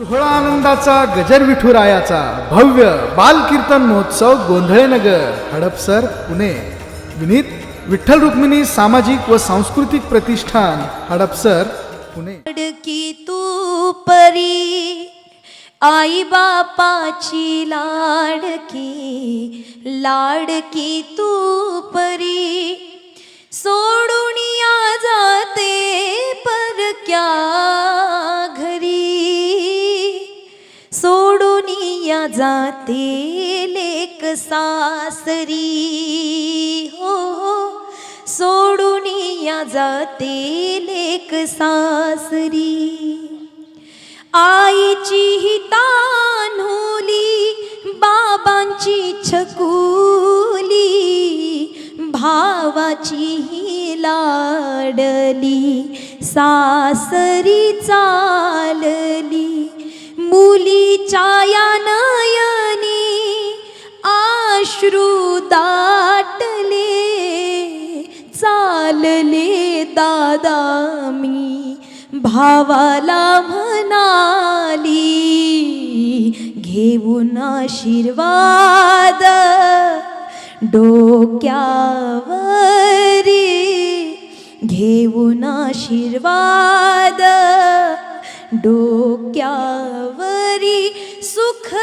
सोहळा आनंदाचा गजर विठुरायाचा भव्य बाल कीर्तन महोत्सव गोंधळेनगर हडपसर पुणे. विनीत विठ्ठल रुक्मिणी सामाजिक व सांस्कृतिक प्रतिष्ठान हडपसर पुणे. लाडकी तू परी आई बापाची लाडकी लाडकी तू परी. जाते लेक सासरी. हो, हो सोडून या जाते लेक सासरी. आईची ही तान्हुली बाबांची छकुली भावाची ही लाडली सासरी चालली. मुलीच्या या चालले दादा मी भावाला म्हणाली घेऊन आशीर्वाद डोक्यावरी घेऊन आशीर्वाद डोक्यावरी सुख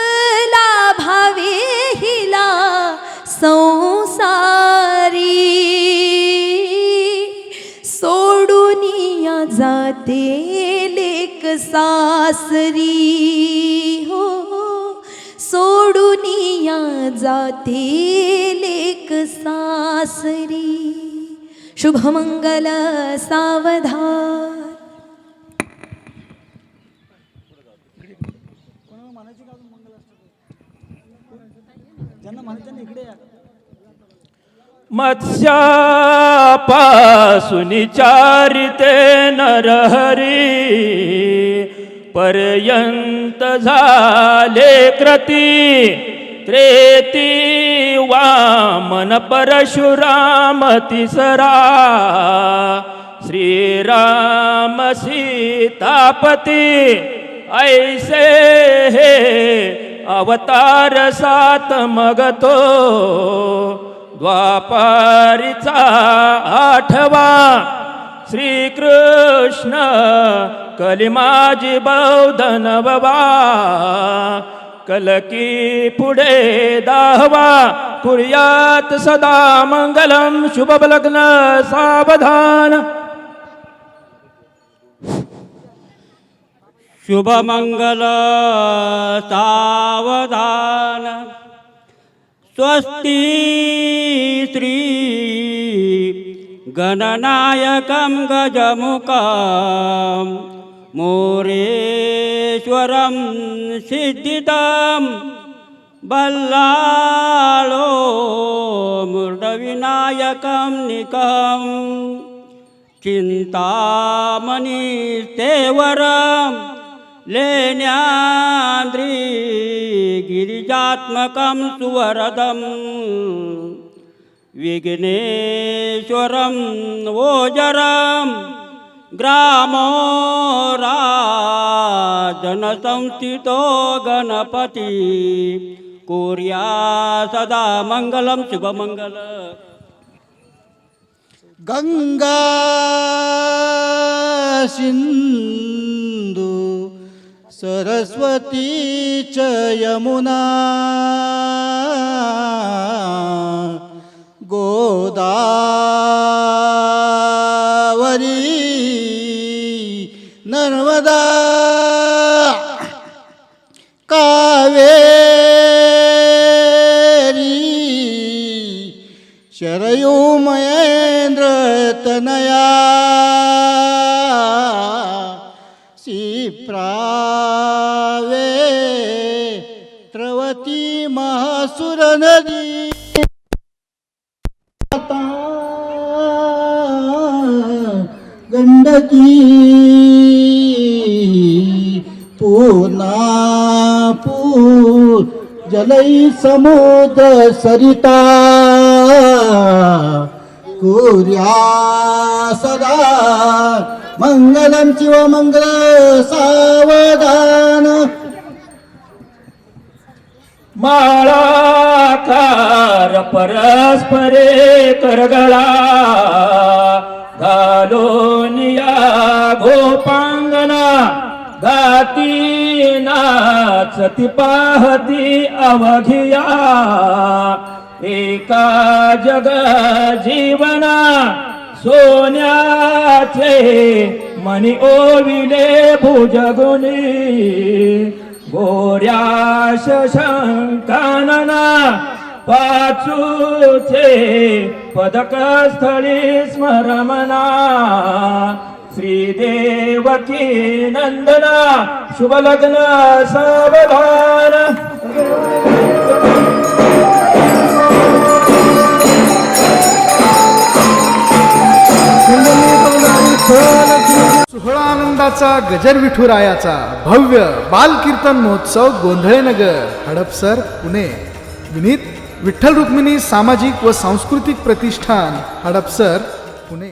सासरी हो सोडून या जाते लेक सासरी. शुभमंगल सावधान. मत्स्यापासून चारिते नरहरी. पर्यंत झाले कृती. त्रेती वामन परशुराम तिसरा. श्रीराम सीतापती ऐसे हे अवतार सात मगतो. द्वापारीचा आठवा श्रीकृष्ण कलिमाजी बौद्ध नववा कलकी पुढे दाहवा कुर्यात सदा मंगलम शुभ लग्न सावधान। शुभमङ्गल सावधान। स्वस्ति श्री गणनायकं गजमुखं मोरेश्वरं सिद्धिदं बल्लालो मृदविनायकं निकं चिन्तामणिस्तेवरं लेण्याद्रि गिरिजात्मकं सुवरदं विघ्नेश्वरं वोजरं ग्रामो राजनसंस्थितो गणपति। कोर्या सदा मङ्गलं शुभमङ्गल गंगा सिंधू सरस्वती च यमुना। नर्मदा कावेरी शरयू महेंद्र तनया सिप्रावे त्रवती महासुर नदी गंडकी लई समुद्र सरिता. कुर्या सदा मंगलम शिव मंगल सावधान. माळाकार परस्परे करगळा. गाती नाचती पाहती अवघिया. एका जग जीवना सोन्याचे मनी ओविले भुजगुनी. गोऱ्या शशंकानना पाचूचे पदकस्थळी स्मरमना. श्रीदेवकी नंदना शुभलग्न सावधान। सोहळा आनंदाचा गजर विठुरायाचा भव्य बाल कीर्तन महोत्सव गोंधळेनगर हडपसर पुणे. विनीत विठ्ठल रुक्मिणी सामाजिक व सांस्कृतिक प्रतिष्ठान हडपसर पुणे.